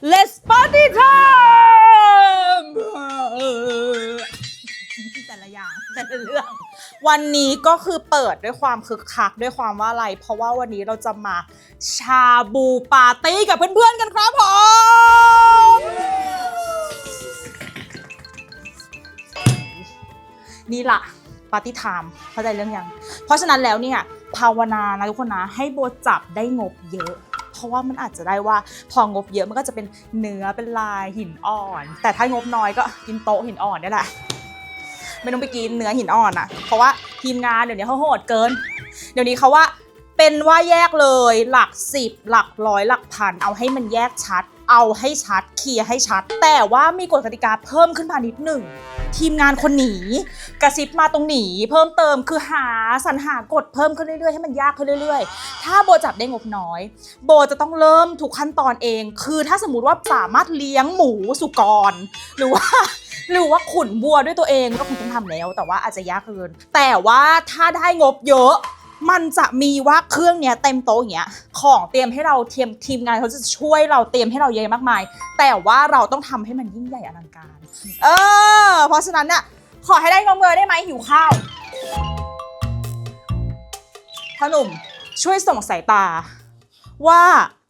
let's party time แต่ละอย่างแต่ละเรื่อง วันนี้ก็คือเปิดด้วยความคึกคักด้วยความว่าอะไร เพราะว่าวันนี้เราจะมาชาบูปาร์ตี้กับเพื่อนๆกันครับผมนี่ล่ะปาร์ตี้ไทม์เข้าใจเรื่องยัง เพราะฉะนั้นแล้วเนี่ยภาวนานะทุกคนนะให้โบจับได้งบเยอะ ราะว่ามันอาจจะได้ว่าพองบเยอะมันก็จะเป็นเนื้อเป็นลายหินอ่อน แต่ถ้างบน้อยก็กินโต๊ะหินอ่อนนี่แหละไม่ต้องไปกินเนื้อหินอ่อนอะเพราะว่าทีมงานเดี๋ยวนี้เขาโหดเกิน เดี๋ยวนี้เขาว่าเป็นว่าแยกเลยหลักสิบหลักร้อยหลักพันเอาให้มันแยกชัด เอาให้ชัดเคลียร์ให้ชัด แต่ว่ามีกฎกติกาเพิ่มขึ้นมานิดหนึ่ง ทีมงานคนหนีกระซิบมาตรงหนีเพิ่มเติมคือหาสรรหากฎเพิ่มขึ้นเรื่อยๆ ให้มันยากขึ้นเรื่อยๆ ถ้าโบจับได้งบน้อย โบจะต้องเริ่มทุกขั้นตอนเอง คือถ้าสมมติว่าสามารถเลี้ยงหมูสุกร หรือว่าหรือว่าขุนบัวด้วยตัวเองก็คงต้องทำแล้ว แต่ว่าอาจจะยากเกิน แต่ว่าถ้าได้งบเยอะ มันจะมีว่าเครื่องเนี้ยเต็มโต๊ะอย่างเงี้ยของเตรียมให้เราเทีมทีมงานเขาจะช่วยเราเตรียมให้เราเยอะมากมาย แต่ว่าเราต้องทำให้มันยิ่งใหญ่อลังการ เออ เพราะฉะนั้นเนี่ยขอให้ได้งบเงินได้ไหมหิวข้าวพ่อหนุ่มช่วยส่งสายตา ว่า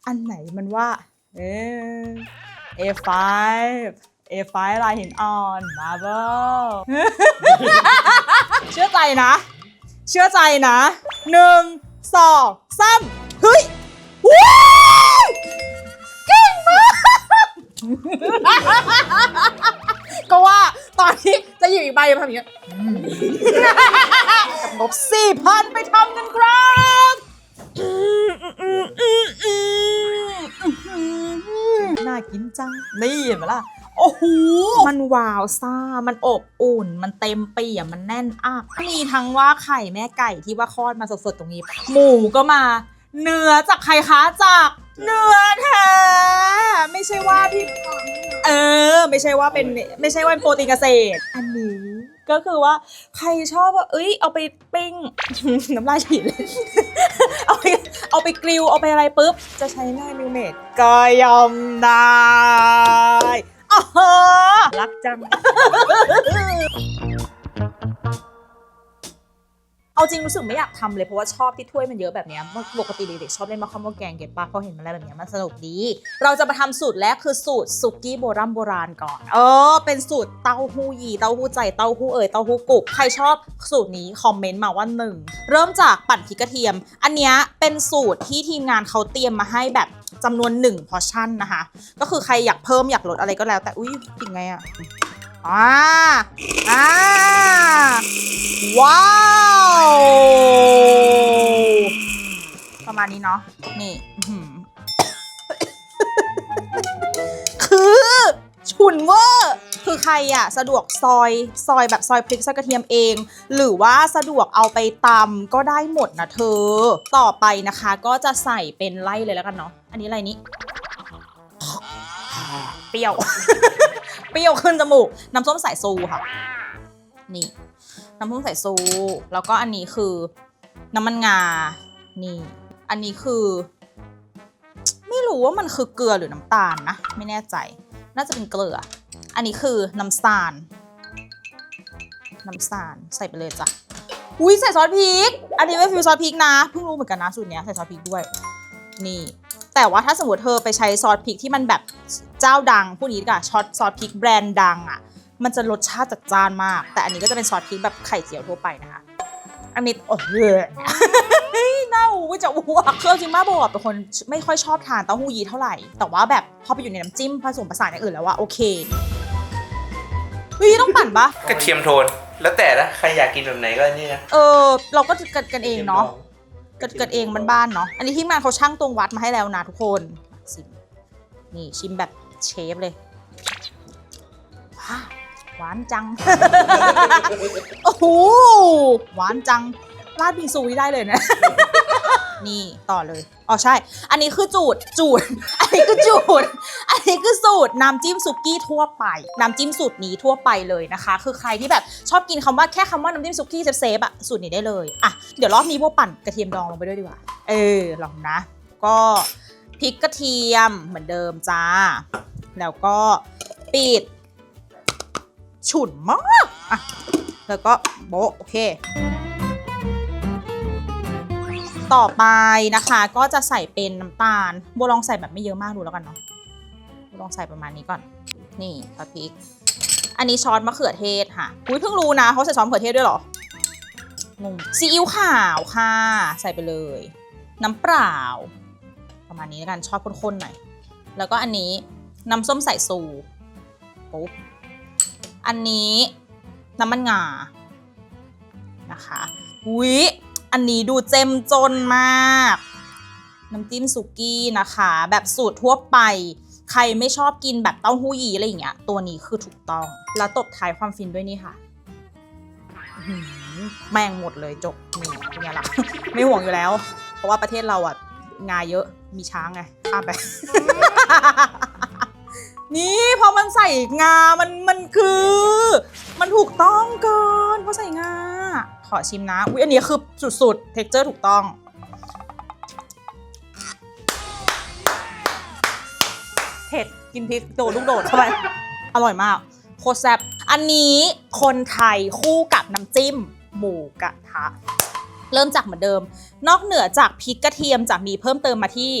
อันไหนมันว่า เออ A5 A5 ลายหินอ่อน Marble เชื่อใจนะ เชื่อใจนะหนึ่งสองสามเฮ้ยว้าวเก่งมาก ก็ว่าตอนที่จะหยิบอีกใบจะทำอย่างเงี้ยกับงบสี่พันไปทำกันครับน่ากินจัง นี่เห็นไหมล่ะ โอ้โห มันวาวซ่า มันอบอุ่น มันเต็มเปี่ยมมันแน่นอักมีทั้งว่าไข่แม่ไก่ที่ว่าคลอดมาสดๆตรงนี้ หมูก็มา เนื้อจากใครคะจากเนื้อแท้ไม่ใช่ว่าที่เออ ไม่ใช่ว่าเป็นไม่ใช่ว่าเป็นโปรตีนเกษตร อันนี้ก็คือว่าใครชอบว่าเอ้ย เอาไปปิ้ง น้ำลายฉีดเลยเอาไปเอาไปกริลเอาไปอะไรปุ๊บ จะใช้หน้ามิวเมดก็ยอมได้ อ๋อรักจัง เอาจริงรู้สึกไม่อยากทำเลยเพราะว่าชอบที่ถ้วยมันเยอะแบบเนี้ยปกติเด็กๆชอบเล่นมะขามหม้อแกงเก็บปะพอเห็นมันอะไรแบบเนี้ยมันสนุกดี เราจะมาทำสูตรแรกคือสูตรสุกี้โบราณโบราณก่อน เออ เป็นสูตรเต้าหู้ยีเต้าหู้ใจเต้าหู้เอ่ยเต้าหู้กุกใครชอบสูตรนี้คอมเมนต์มาว่าหนึ่งเริ่มจากปั่นพริกกระเทียม อันเนี้ยเป็นสูตรที่ทีมงานเขาเตรียมมาให้แบบจำนวนหนึ่งพอชั่นนะคะ ก็คือใครอยากเพิ่มอยากลดอะไรก็แล้ว แต่อุ้ยปิดไงอะ อ่าอ่าว้าว ประมาณนี้เนาะ นี่คือฉุนเวอร์คือใครอะสะดวกซอยซอยแบบซอยพริกซอยกระเทียมเอง หรือว่าสะดวกเอาไปตำก็ได้หมดนะเธอ ต่อไปนะคะก็จะใส่เป็นไล่เลยแล้วกันเนาะ อันนี้อะไรนี้ เปรี้ยว เปรี้ยวขึ้นจมูก น้ำส้มสายซูค่ะ นี่ น้ำส้มสายซู แล้วก็อันนี้คือน้ำมันงา นี่ อันนี้คือ ไม่รู้ว่ามันคือเกลือหรือน้ำตาลนะ ไม่แน่ใจ น่าจะเป็นเกลือ อันนี้คือน้ำตาล น้ำตาลใส่ไปเลยจ้ะอุ้ยใส่ซอสพริก อันนี้ไม่ฟิวซอสพริกนะ เพิ่งรู้เหมือนกันนะสูตรเนี้ยใส่ซอสพริกด้วย นี่ แต่ว่าถ้าสมมติเธอไปใช้ซอสพริกที่มันแบบเจ้าดังพูดนี้ดีกว่าช็อตซอสพริกแบรนด์ดังอะ มันจะรสชาติจัดจ้านมาก แต่อันนี้ก็จะเป็นซอสพริกแบบไข่เจียวทั่วไปนะคะ อันนี้โอ้โหน่าอูจะอ้วกคือเอาจริงมาบอกว่าเป็นคนไม่ค่อยชอบทานเต้าหู้ยี้เท่าไหร่ แต่ว่าแบบพอไปอยู่ในน้ำจิ้มผสมผสานอย่างอื่นแล้วว่าโอเคเฮ้ยต้องปั่นปะกระเทียมโทน แล้วแต่นะใครอยากกินแบบไหนก็นี่นะเออ เราก็กันกันเองเนาะ กันกันเองบ้านๆเนาะ อันนี้ที่มาเขาช่างตวงวัดมาให้แล้วนะทุกคนชิมนี่ชิมแบบเชฟเลยว้าหวานจัง โอ้โห หวานจัง ราดบิงซูนี่ได้เลยนะ นี่ต่อเลยอ๋อใช่ อันนี้คือจูดจูด อันนี้คือจูด อันนี้คือสูตรน้ำจิ้มสุกี้ทั่วไป น้ำจิ้มสูตรนี้ทั่วไปเลยนะคะ คือใครที่แบบชอบกินคำว่าแค่คำว่าน้ำจิ้มสุกี้เซฟๆอะสูตรนี้ได้เลยอะเดี๋ยวรอบนี้พวกปั่นกระเทียมดองลงไปด้วยดีกว่า เออลองนะ ก็พริกกระเทียมเหมือนเดิมจ้า แล้วก็ปิดฉุนมากอะแล้วก็โบโอเค ต่อไปนะคะ ก็จะใส่เป็นน้ำตาลโบลองใส่แบบไม่เยอะมากดูแล้วกันเนาะโบลองใส่ประมาณนี้ก่อน นี่ซอสพริก อันนี้ช้อนมะเขือเทศค่ะอุ้ยเพิ่งรู้นะเขาใส่ช้อนมะเขือเทศด้วยเหรองงซีอิ๊วขาวค่ะ ใส่ไปเลย น้ำเปล่า ประมาณนี้แล้วกันชอบข้นๆหน่อยแล้วก็อันนี้น้ำส้มสายซูปุ๊บอันนี้น้ำมันงานะคะอุ๊ย อันนี้ดูเจ้มจนมาก น้ำจิ้มสุกี้นะคะ แบบสูตรทั่วไป ใครไม่ชอบกินแบบเต้าหู้ยีอะไรอย่างเงี้ย ตัวนี้คือถูกต้อง แล้วตบท้ายความฟินด้วยนี่ค่ะแม่งหมดเลยจบนี่เป็นไงล่ะ ไม่ห่วงอยู่แล้ว เพราะว่าประเทศเราอะงาเยอะมีช้างไงข้ามไป นี่พอมันใส่งา มันมันคือ มันถูกต้องเกินเพราะใส่งา อชิมนะ อุ๊ย อันนี้คือสุดๆ เท็กเจอร์ถูกต้อง เผ็ด กินพริกโดดลูกโดดเข้าไป อร่อยมาก โคตรแซ่บอันนี้คนไทยคู่กับน้ำจิ้ม หมูกระทะ เริ่มจากเหมือนเดิม นอกเหนือจากพริกกระเทียมจะมีเพิ่มเติมมาที่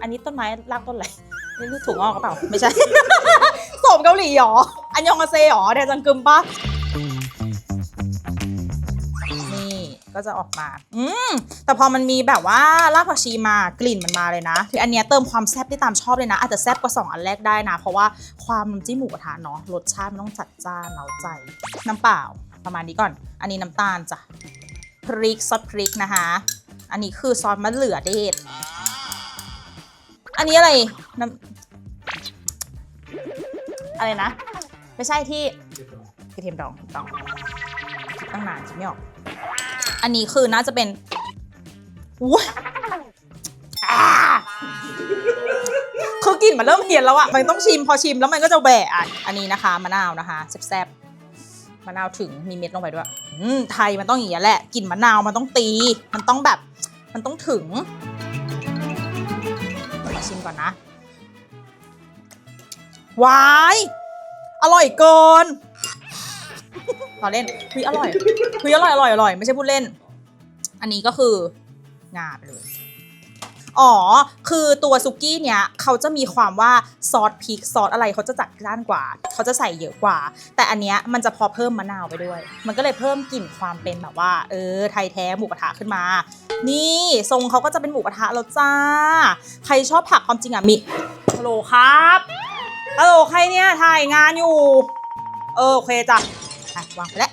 อันนี้ต้นไม้รากต้นอะไรนี่ลูกถั่วงอกหรือเปล่า ไม่ใช่สมเกาหลีหรอ อันยองอาเซหรอแดจังกึมปะ ก็จะออกมา อืมแต่พอมันมีแบบว่ารากผักชีมากลิ่นมันมาเลยนะ คืออันเนี้ยเติมความแซ่บได้ตามชอบเลยนะ อาจจะแซ่บกว่าสองอันแรกได้นะ เพราะว่าความน้ำจิ้มหมูกระทะเนาะรสชาติมันต้องจัดจ้านเล้าใจน้ำเปล่าประมาณนี้ก่อน อันนี้น้ำตาลจ้ะพริกซอสพริกนะคะ อันนี้คือซอสมะเหลือเดชอันนี้อะไรน้ำอะไรนะ ไม่ใช่ที่กระเทียมดองถูกต้องคิดตั้งนานคิดไม่ออก อันนี้คือน่าจะเป็นอุ้ยอ่าคือกลิ่นมันเริ่มเพี้ยนแล้วอะมันต้องชิมพอชิมแล้วมันก็จะแหวะอะอันนี้นะคะมะนาวนะคะแซ่บๆมะนาวถึงมีเม็ดลงไปด้วย อืมไทยมันต้องอย่างนี้ยแหละกลิ่นมะนาวมันต้องตี มันต้องแบบ มันต้องถึงมาชิมก่อนนะวาย อร่อยเกิน ตอเล่นคุยอร่อยคุยอร่อยอร่อยอร่อยไม่ใช่พูดเล่น อันนี้ก็คืองาไปเลย อ๋อ คือตัวซุกี้เนี้ยเขาจะมีความว่าซอสพริกซอสอะไรเขาจะจัดจ้านกว่า เขาจะใส่เยอะกว่า แต่อันเนี้ยมันจะพอเพิ่มมะนาวไปด้วย มันก็เลยเพิ่มกลิ่นความเป็นแบบว่า เออ ไทยแท้หมูกระทะขึ้นมา นี่ทรงเขาก็จะเป็นหมูกระทะแล้วจ้า ใครชอบผักความจริงอะมีฮัลโหลครับฮัลโหลใครเนี่ยถ่ายงานอยู่ เออโอเคจ้ะ อะวางไปแล้ว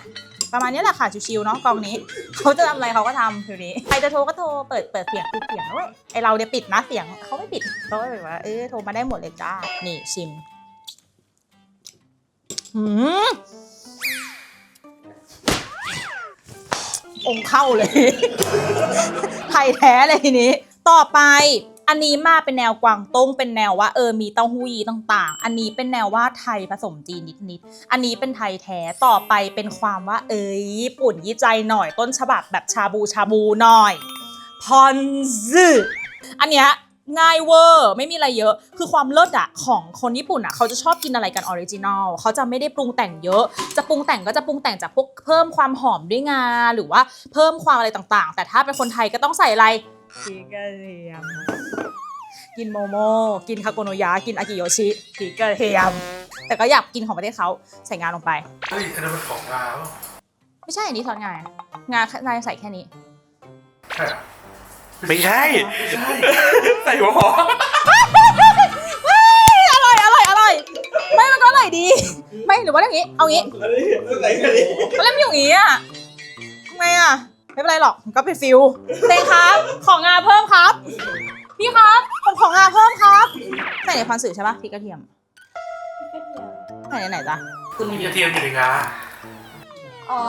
ประมาณนี้แหละค่ะชิวๆเนาะกองนี้เขาจะทำอะไรเขาก็ทำทีนี้ใครจะโทรก็โทรเปิดเปิดเสียงปิดเสียงด้วยไอเราเนี่ยปิดนะเสียงเขาไม่ปิดเขาก็แบบว่าเออโทรมาได้หมดเลยจ้านี่ชิมหืมองเข้าเลย ไทยแท้เลยทีนี้ ต่อไป อันนี้มาเป็นแนวกวางตุ้งเป็นแนวว่าเออมีเต้าหู้ยีต่างๆ อันนี้เป็นแนวว่าไทยผสมจีนนิดๆ อันนี้เป็นไทยแท้ต่อไปเป็นความว่า เอ้ยญี่ปุ่นยี่ใจหน่อยต้นฉบับแบบชาบูชาบูหน่อยพอนซึอันเนี้ยง่ายเวอร์ไม่มีอะไรเยอะ คือความเลิศอะของคนญี่ปุ่นอะเขาจะชอบกินอะไรกันออริจินอลเขาจะไม่ได้ปรุงแต่งเยอะ จะปรุงแต่งก็จะปรุงแต่งจากพวกเพิ่มความหอมด้วยงาหรือว่าเพิ่มความอะไรต่างๆ แต่ถ้าเป็นคนไทยก็ต้องใส่อะไร พริกกระเทียม กินโมโม กินคาโกโนยะ กินอากิโยชิพริกกระเทียม แต่ก็อยากกินของประเทศเขาใส่งาลงไป เฮ้ยอันนั้นมันของลาวไม่ใช่อันนี้ซอสงางางาใส่แค่นี้ ใช่เหรอไม่ใช่ไม่ใช่ใส่หัวหอมอร่อย อร่อย อร่อย ไม่ มันก็อร่อยดี ไม่ หรือว่าอย่างนี้ เอางี้ใส่แค่นี้มันเล่มนอยู่อย่างนี้อะทำไงอะ ไม่เป็นไรหรอกมันก็เป็นฟิลเต้ครับ ของงาเพิ่มครับ พี่ครับผมของงาเพิ่มครับใส่ในคอนสื่อใช่ปะพริกกระเทียมใส่ในไหนจ๊ะมีกระเทียมอยู่ในงาอ๋อ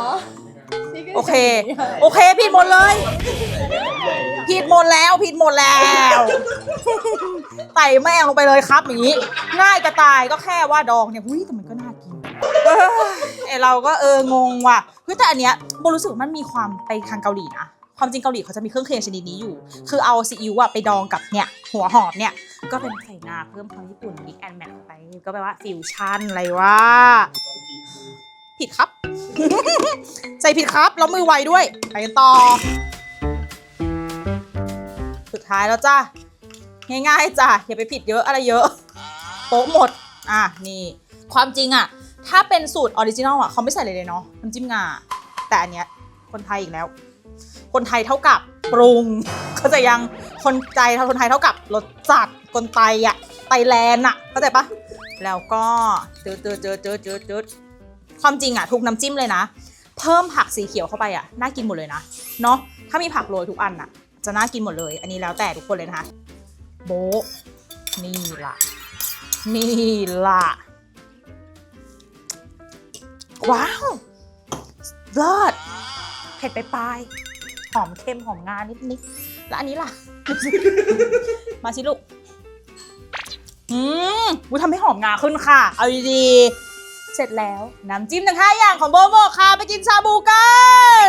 โอเค โอเคผิดหมดเลย ผิดหมดแล้วผิดหมดแล้วใส่แม่งลงไปเลยครับอย่างนี้ ง่ายกระตายก็แค่ว่าดองเนี่ยหุ้ยแต่มันก็น่ากิน เอ้ยไอเราก็เอองงว่ะเฮ้ยแต่อันเนี้ยโบรู้สึกว่ามันมีความไปทางเกาหลีนะความจริงเกาหลีเขาจะมีเครื่องเคียงชนิดนี้อยู่ คือเอาซีอิ๊วอะไปดองกับเนี่ยหัวหอมเนี่ย ก็เป็นไข่งาเพิ่มความญี่ปุ่น mix and match ไป ก็แปลว่าฟิวชั่นอะไรวะผิดครับใส่ผิดครับ แล้วมือไวด้วย ไปกันต่อ สุดท้ายแล้วจ้าง่ายๆจ้ะอย่าไปผิดเยอะอะไรเยอะโป๊ะหมด อะนี่ ความจริงอะ ถ้าเป็นสูตรออริจินอลอะเขาไม่ใส่เลยเลยเนาะน้ำจิ้มงา แต่อันเนี้ยคนไทยอีกแล้ว คนไทยเท่ากับปรุงเข้าใจยังคนใจคนไทยเท่ากับรสจัดคนไตอะไตแลนด์อะเข้าใจปะแล้วก็เจอเจอเจอเจอเจอเจอความจริงอะทุกน้ำจิ้มเลยนะ เพิ่มผักสีเขียวเข้าไปอะน่ากินหมดเลยนะเนาะถ้ามีผักโรยทุกอันอะ จะน่ากินหมดเลย อันนี้แล้วแต่ทุกคนเลยนะคะโบนี่ล่ะ นี่ล่ะ ว้าว เลิศเผ็ดไปปลายหอมเค็มหอมงานิดนิดแล้วอันนี้ล่ะ มาสิลูก อืมกูทำให้หอมงาขึ้นค่ะ เอาดีๆ เสร็จแล้ว น้ำจิ้มทั้งห้าอย่างของโบโบค่ะ ไปกินชาบูกัน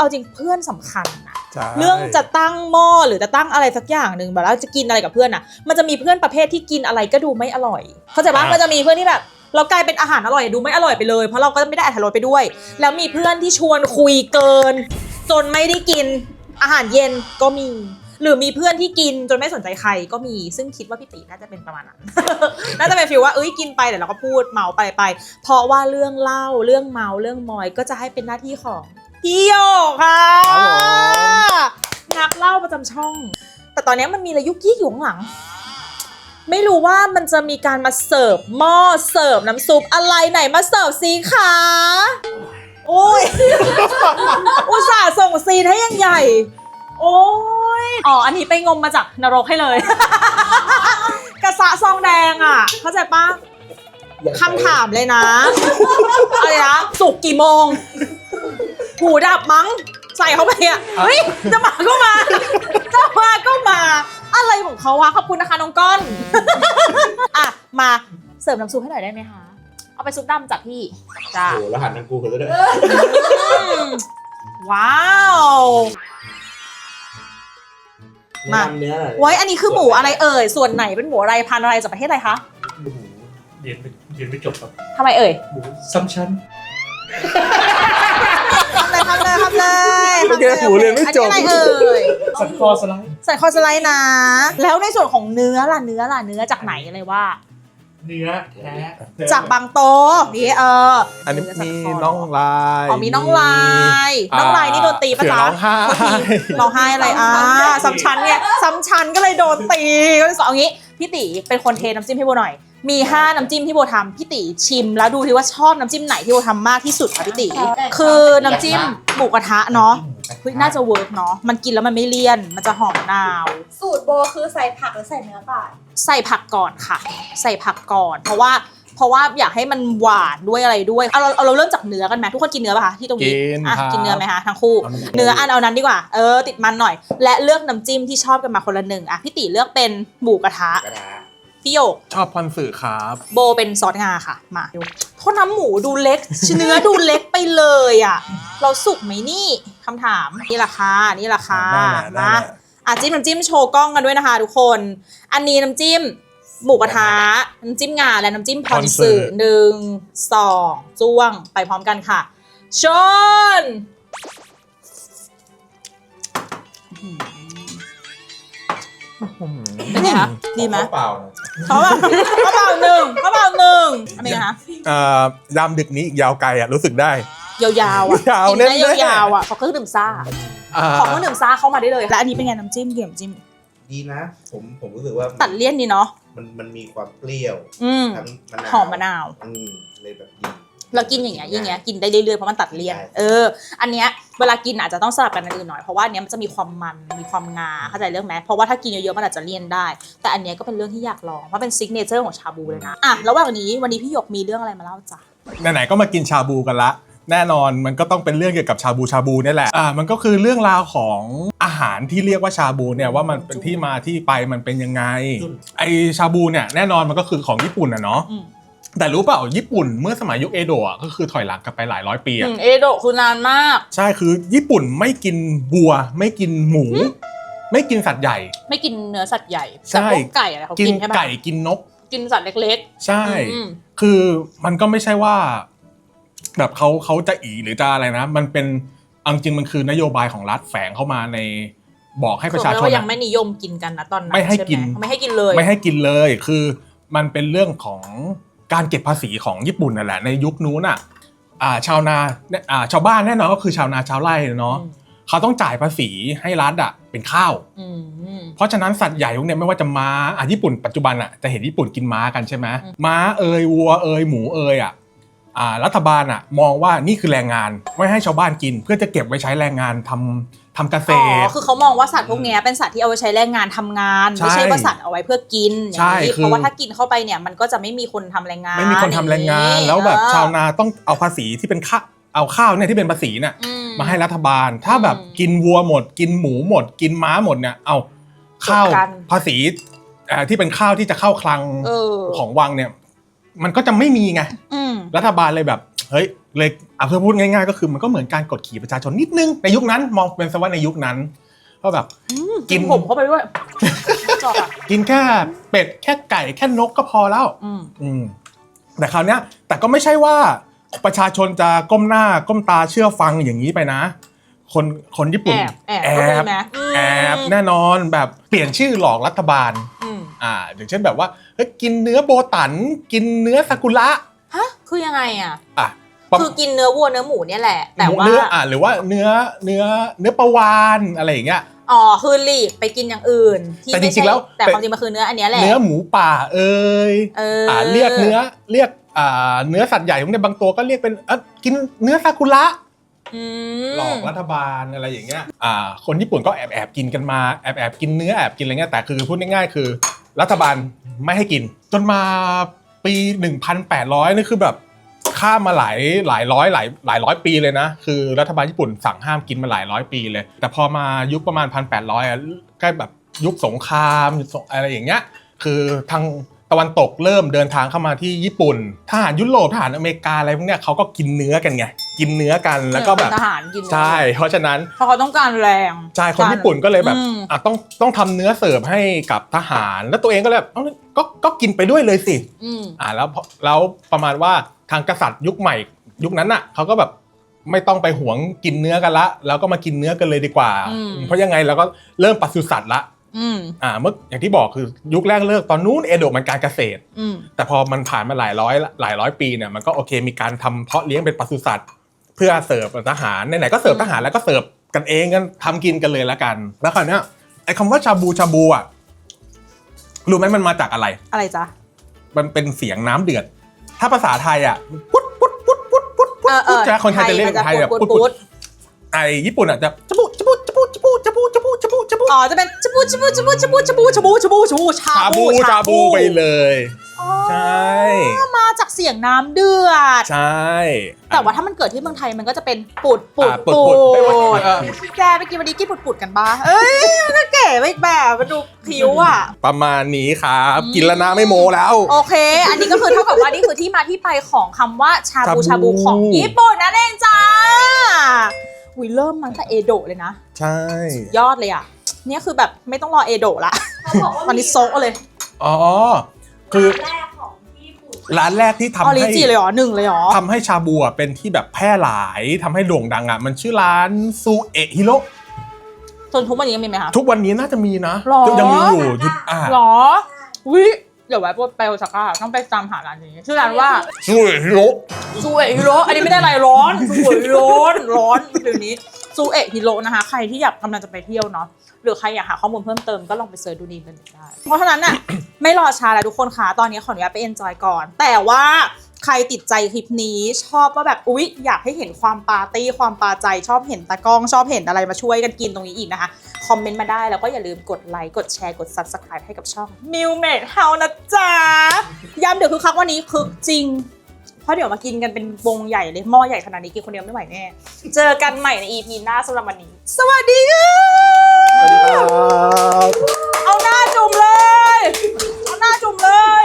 เอาจริงเพื่อนสำคัญนะใช่เรื่องจะตั้งหม้อหรือจะตั้งอะไรสักอย่างหนึ่งแบบแล้วจะกินอะไรกับเพื่อนอะ มันจะมีเพื่อนประเภทที่กินอะไรก็ดูไม่อร่อย เข้าใจปะมันจะมีเพื่อนที่แบบเรากลายเป็นอาหารอร่อยดูไม่อร่อยไปเลย เพราะเราก็ไม่ได้อรรถรสไปด้วย แล้วมีเพื่อนที่ชวนคุยเกิน จนไม่ได้กินอาหารเย็นก็มี หรือมีเพื่อนที่กินจนไม่สนใจใครก็มีซึ่งคิดว่าพี่ติน่าจะเป็นประมาณนั้นน่าจะเป็นฟีลว่าเอ้ยกินไปเดี๋ยวเราก็พูดเมาไปไป เพราะว่าเรื่องเล่าเรื่องเมาเรื่องมอยก็จะให้เป็นหน้าที่ของ พี่โยค่ะนักเล่าประจำช่อง แต่ตอนนี้มันมีอะไรยุกยิกอยู่ข้างหลัง ไม่รู้ว่ามันจะมีการมาเสิร์ฟหม้อเสิร์ฟน้ำซุปอะไรไหนมาเสิร์ฟซีคะโอ้ย อุตส่าห์ส่งซีนให้ยังใหญ่ โอ้ย อ๋อ อันนี้ไปงมมาจากนรกให้เลย กระสะซองแดงอะ เข้าใจปะ คำถามเลยนะ อะไรนะ สุกกี่โมง หูดับมั้ง ใส่เข้าไปอะเฮ้ยจะมาก็มาจะมาก็มา อะไรของเขาวะขอบคุณนะคะน้องก้อน อะ มาเสิร์ฟน้ำซุปให้หน่อยได้ไหมคะ เอาไปซุปดำจากพี่จ้าโอ้แล้วหันทางกูกันซะด้วยอืมว้าวมาแนะนำเนื้อหน่อยไว้อันนี้คือหมูอะไรเอ่ย ส่วนไหนเป็นหมูอะไรพันธุ์อะไรจากประเทศอะไรคะหมูเรียนไม่เรียนไม่จบครับทำไมเอ่ย หมูซ้ำชั้น ทำเลยทำเลยทำเลยเมื่อกี้หมูเรียนไม่จบ อันนี้อะไรเอ่ยสันคอสไลด์ใส่คอสไลด์นะ แล้วในส่วนของเนื้อล่ะเนื้อล่ะเนื้อจากไหนอะไรว่า เนื้อแท้จากบางโตนี่เอออัอันนี้มีน้องลายอ๋อมีน้องลายอ่าน้องลายนี่โดนตีปะเสือจ๊ะร้องไห้โทษทีร้องไห้อะไรอ่าซ้ำชั้นเนี่ยซ้ำชั้นก็เลยโดนตีก็เลยสอนเอางี้พี่ตีเป็นคนเทน้ำจิ้มให้โบหน่อย มี 5 น้ำจิ้มที่โบทำพี่ตีชิม แล้วดูทีว่าชอบน้ำจิ้มไหนที่โบทำมากที่สุดค่ะพี่ตีคือน้ำจิ้มหมูกระทะเนาะเฮ้ยน่าจะเวิร์กเนาะมันกินแล้วมันไม่เลี่ยน มันจะหอมนาว สูตรโบคือใส่ผักหรือใส่เนื้อก่อนใส่ผักก่อนค่ะ ใส่ผักก่อน เพราะว่าเพราะว่าอยากให้มันหวานด้วยอะไรด้วยเอาเราเอาเราเริ่มจากเนื้อกันไหมทุกคนกินเนื้อป่ะคะที่ตรงนี้กินอะครับกินเนื้อไหมคะทั้งคู่เอาเนื้อเนื้ออันเอานั้นดีกว่าเออติดมันหน่อย และเลือกน้ำจิ้มที่ชอบกันมาคนละหนึ่งอะพี่ติเลือกเป็นหมูกระทะ กระดาษ พี่โยกชอบพอนสื่อครับโบเป็นซอสงาค่ะ มาดูโทษน้ำหมูดูเล็กเนื้อดูเล็กไปเลยอะ เราสุกไหมนี่คำถามนี่ราคานี่ราคาได้แหละได้นะแหละอะจิ้มน้ำจิ้มโชว์กล้องกันด้วยนะคะ ทุกคน อันนี้น้ำจิ้มหมูกระทะน้ำจิ้มงาและน้ำจิ้มพอนสึหนึ่งสองจ้วงไปพร้อมกันค่ะชนเป็นไงคะดีไหมเปล่านะ เขาแบบเขาเบาหนึ่งเขาเบาหนึ่งอะไรนะคะ เอ่อยามดึกนี้อีกยาวไกลอะรู้สึกได้ ยาวๆอะยาวกินได้แน่ๆยาวๆอะขอเครื่องดื่มซ่า อ่าขอเครื่องดื่มซ่าเข้ามาได้เลย และอันนี้เป็นไงน้ำจิ้มเกี่ยมจิ้ม ดีนะ ผมผมรู้สึกว่าตัดเลี่ยนดีเนาะ มันมันมีความเปรี้ยวอืม ทั้งมะนาวหอมมะนาว อืมเลยแบบดี เรากินอย่างเงี้ยอย่างเงี้ยกินได้เรื่อยๆเพราะมันตัดเลี่ยน ใช่ เออ อันเนี้ย เวลากินอาจจะต้องสลับกันอันอื่นหน่อยเพราะว่าอันเนี้ยมันจะมีความมันมีความงาเข้าใจเรื่องไหมเพราะว่าถ้ากินเยอะๆมันอาจจะเลี่ยนได้ แต่อันเนี้ยก็เป็นเรื่องที่อยากลองเพราะเป็นซิกเนเจอร์ของชาบูเลยนะอะระหว่างนี้วันนี้พี่หยกมีเรื่องอะไรมาเล่าจ้ะไหนๆก็มากินชาบูกันละ แน่นอนมันก็ต้องเป็นเรื่องเกี่ยวกับชาบูชาบูเนี่ยแหละอ่ามันก็คือเรื่องราวของอาหารที่เรียกว่าชาบูเนี่ยว่ามันเป็นที่มาที่ไปมันเป็นยังไงไอชาบูเนี่ยแน่นอนมันก็คือของญี่ปุ่นอะเนาะ อืม แต่รู้เปล่าญี่ปุ่นเมื่อสมัยยุคเอโดะก็คือถอยหลังกลับไปหลายร้อยปีอือะมเอโดะคือนานมาก ใช่คือญี่ปุ่นไม่กินบัว ไม่กินหมู ไม่กินสัตว์ใหญ่ ไม่กินเนื้อสัตว์ใหญ่ใช่ แต่พวกไก่อะไรเขากินกินใช่ไหมไก่กินนก กินสัตว์เล็กใช่อืมคือมันก็ไม่ใช่ว่า แบบเขาเขาจะอีหรือจะอะไรนะ มันเป็นเอาจริงๆมันคือนโยบายของรัฐแฝงเข้ามาในบอกให้ๆประชาชคือนยังอะ ไม่นิยมกินกันนะตอนนั้นไม่ให้ช่กิน ไม่ให้กินเลย ไม่ให้กินเลย คือมันเป็นเรื่องของ การเก็บภาษีของญี่ปุ่นนั่นแหละในยุคนู้นอะอ่าชาวนาเนี่ยอ่าชาวบ้านแน่นอนก็คือชาวนาชาวไร่เนาะอืมเขาต้องจ่ายภาษีให้รัฐอะเป็นข้าวอืมเพราะฉะนั้นสัตว์ใหญ่พวกเนี้ยไม่ว่าจะม้าอะญี่ปุ่นปัจจุบันอะจะเห็นญี่ปุ่นกินม้ากันใช่ไหมอืมม้าเอยวัวเอยหมูเอยอะอ่ารัฐบาลอะมองว่านี่คือแรงงานไม่ให้ชาวบ้านกิน เพื่อจะเก็บไว้ใช้แรงงานทำ ทำเกษอ๋อตรคือเขามองว่าสัตว์พวกเนี้ยเป็นสัตว์ที่เอาไว้ใช้แรงงานทำงาน ใช่ไม่ใช่ว่าสัตว์เอาไว้เพื่อกินอย่างใช่นี้คือ เพราะว่าถ้ากินเข้าไปเนี่ยมันก็จะไม่มีคนทำแรงงานไม่มีคนทำแรงงานอย่แล้วแบบเออชาวนาต้องเอาภาษีที่เป็นข้าวเอาข้าวเนี่ยที่เป็นภาษีเนี่ยอืมาให้รัฐบาล ถ้าแบบอืมกินวัวหมด กินหมูหมด กินม้าหมดเนี่ยเอาข้าวจบกันภาษีเอ่อที่เป็นข้าวที่จะเข้าคลังเออของวังเนี่ย มันก็จะไม่มีไง อืม รัฐบาลเลยแบบเฮ้ยเลยเอาเพื่อพูดง่าย ๆ ก็คือมันก็เหมือนการกดขี่ประชาชนนิดนึงในยุคนั้นมองเป็นสว่าในยุคนั้นก็แบบกิกินนผมเข้าไปด้วยจอกอะกินแค่เป็ดแค่ไก่แค่นกก็พอแล้วอืมอืมแต่คราวเนี้ย แต่ก็ไม่ใช่ว่าประชาชนจะก้มหน้าก้มตาเชื่อฟังอย่างนี้ไปนะ คนคนญี่แอปุ่นบแอบแอก็มีบไหมมแอบแน่นอนแบบเปลี่ยนชื่อหลอกรัฐบาลอืมอ่าอย่างเช่นแบบว่าเฮ้ยกินเนื้อโบตัน กินเนื้อซากุระฮะคือยังไงอะอะประ คือกินเนื้อวัวเนื้อหมูเนี่ยแหละ แต่ว่าเนื้ออะหรือว่าเนื้อเนื้อเนื้อปลาวานอะไรอย่างเงี้ยอ๋อคือหลีกไปกินอย่างอื่น ที่แต่จไม่ริใช่งๆแล้วแต่เป็นความจริงมันคือเนื้ออันเนี้ยแหละเนื้อหมูป่าเอ้ยเอออ่าเรียกเนื้อเรียกอ่าเนื้อสัตว์ใหญ่พวกเนี้ยบางตัวก็เรียกเป็นเออกินเนื้อซากุระอืมหลอกรัฐบาลอะไรอย่างเงี้ยอ่าคนญี่ปุ่นก็แอบแอบกินกันมาแอบแอบกินเนื้อแอบกินอะไรเงี้ยแต่คือพูดง่ายๆคือ รัฐบาลไม่ให้กิน จนมาปี 1,800นี่คือแบบ ข้ามมาหลายหลายร้อยหลายหลายร้อยปีเลยนะ คือรัฐบาลญี่ปุ่นสั่งห้ามกินมาหลายร้อยปีเลย แต่พอมายุคประมาณ1,800อะใกล้แบบยุคสงครามอะไรอย่างเงี้ยคือทางตะวันตกเริ่มเดินทางเข้ามาที่ญี่ปุ่นทหารยุโรปทหารอเมริกาอะไรพวกเนี้ยเขาก็กินเนื้อกันไง กินเนื้อกันแล้วก็แบบเป็นทหารกินใช่ เพราะฉะนั้นเพราะเขาต้องการแรงใช่คนญี่ปุ่นก็เลยแบบอืมอะต้องต้องทำเนื้อเสิร์ฟให้กับทหาร แล้วตัวเองก็เลยแบบเอ้าก็ก็กินไปด้วยเลยสิอืมอ่าแล้วพอแล้วประมาณว่าทางกษัตริย์ยุคใหม่ ยุคนั้นน่ะเขาก็แบบไม่ต้องไปหวงกินเนื้อกันละแล้วก็มากินเนื้อกันเลยดีกว่า เพราะยังไงเราก็เริ่มปศุสัตว์ละอืมอ่าเมื่ออย่างที่บอกคือยุคแรกเลิกตอนนู้นเอโดะมันการเกษตร อืมแต่พอมันผ่านมาหลายร้อยหลายร้อยปีเนี่ยมันก็โอเคมีการทำเพาะเลี้ยงเป็นปศุสัตว์เพื่อเสิร์ฟทหารไหนๆก็เสิร์ฟทหารแล้วก็เสิร์ฟกันเองกันทำกินกันเลยละกัน แล้วคราวเนี้ยไอ้คำว่าชาบูชาบูอะรู้ไหมมันมาจากอะไร อะไรจ๊ะ มันเป็นเสียงน้ำเดือด ถ้าภาษาไทยอะปุ๊ดปุ๊ดปุ๊ดปุ๊ดปุ๊ดปุ๊ดเออเอปุ๊ดอใช่ไหมคนไทยจะเรียกมันจะไทยแบบปุ๊ดปุ๊ดปุ๊ปุ๊ดดไอ้ญี่ปุ่นอะจะจะบูจะบูจะบูจะบูจะบูจะบูจะบูจะบูอ๋อจะเป็นชะบูชะบูชะบูชะบูชะบูชะบูชะบูชะบูชาชาบูบูชาบูไปเลยอ๋อ ใช่ มาจากเสียงน้ำเดือด ใช่แต่ว่าถ้ามันเกิดที่เมืองไทยมันก็จะเป็นปุดปุดอะปุปุดดปุดไม่ว่าเออแกไปกินวันนี้กินปุดปุดกันบ้าเอ้ยมันก็เก๋ไปอีกแบบมันดูผิวอะ ประมาณนี้ครับ อืม กินแล้วนะไม่โมแล้ว โอเค อันนี้ก็คือเท่ากับว่านี่คือที่มาที่ไปของคำว่าชาบูชาชาบู บูของญี่ปุ่นนั่นเองจ้าอุยเริ่มมาตั้งแต่เอโดะเลยนะ ใช่ยอดเลยอะ เนี่ยคือแบบไม่ต้องรอเอโดะละ เขาบอกว่าตอนนี้โซะเลย อ๋อ คือแรกของที่ญี่ปุ่นร้านแรกที่ทำออริให้จิเลยเหรอหนึ่งเลยเหรอ ทำให้ชาบูอะเป็นที่แบบแพร่หลายทำให้โด่งดังอะมันชื่อร้านซูเอะฮิโร่จนทุกวันนี้ยังมีไหมคะ ทุกวันนี้น่าจะมีนะหรอ ยังมีอยู่ยุดอะหรอวิเดี๋ยวไว้ไปโอซาก้าต้องไปตามหาร้านนี้ชื่อร้านว่าซูเอะฮิโร่ซูเอะฮิโร่อันนี้ไม่ได้อะไรร้อนซูเอะฮิโร่ร้อนเดี๋ยวนี้ ซูเอะฮิโร่นะคะ ใครที่อยากกำลังจะไปเที่ยวเนาะหรือใครอยากหาข้อมูลเพิ่มเติมก็ลองไปเสิร์ชดูดีกันได้ เพราะฉะนั้นน่ะ ไม่รอช้าแล้วทุกคนค่ะ ตอนนี้ขออนุญาตไปเอนจอยก่อน แต่ว่าใครติดใจคลิปนี้ชอบว่าแบบอุ๊ย อยากให้เห็นความปาร์ตี้ความปาใจชอบเห็นตากล้องชอบเห็นอะไรมาช่วยกันกินตรงนี้อีกนะคะ คอมเมนต์มาได้แล้วก็อย่าลืมกดไลค์กดแชร์กด subscribe ให้กับช่อง m i l m a d e House นะจ๊ะย้ำเดี๋ยวคือคักวันนี้คือจริง เพราะเดี๋ยวมากินกันเป็นวงใหญ่เลยหม้อใหญ่ขนาดนี้กินคนเดียวไม่ไหวแน่ เจอกันใหม่ใน EP หน้าสำหรับวันนี้ สวัสดีค่ะเอาหน้าจุ่มเลย เอาหน้าจุ่มเลย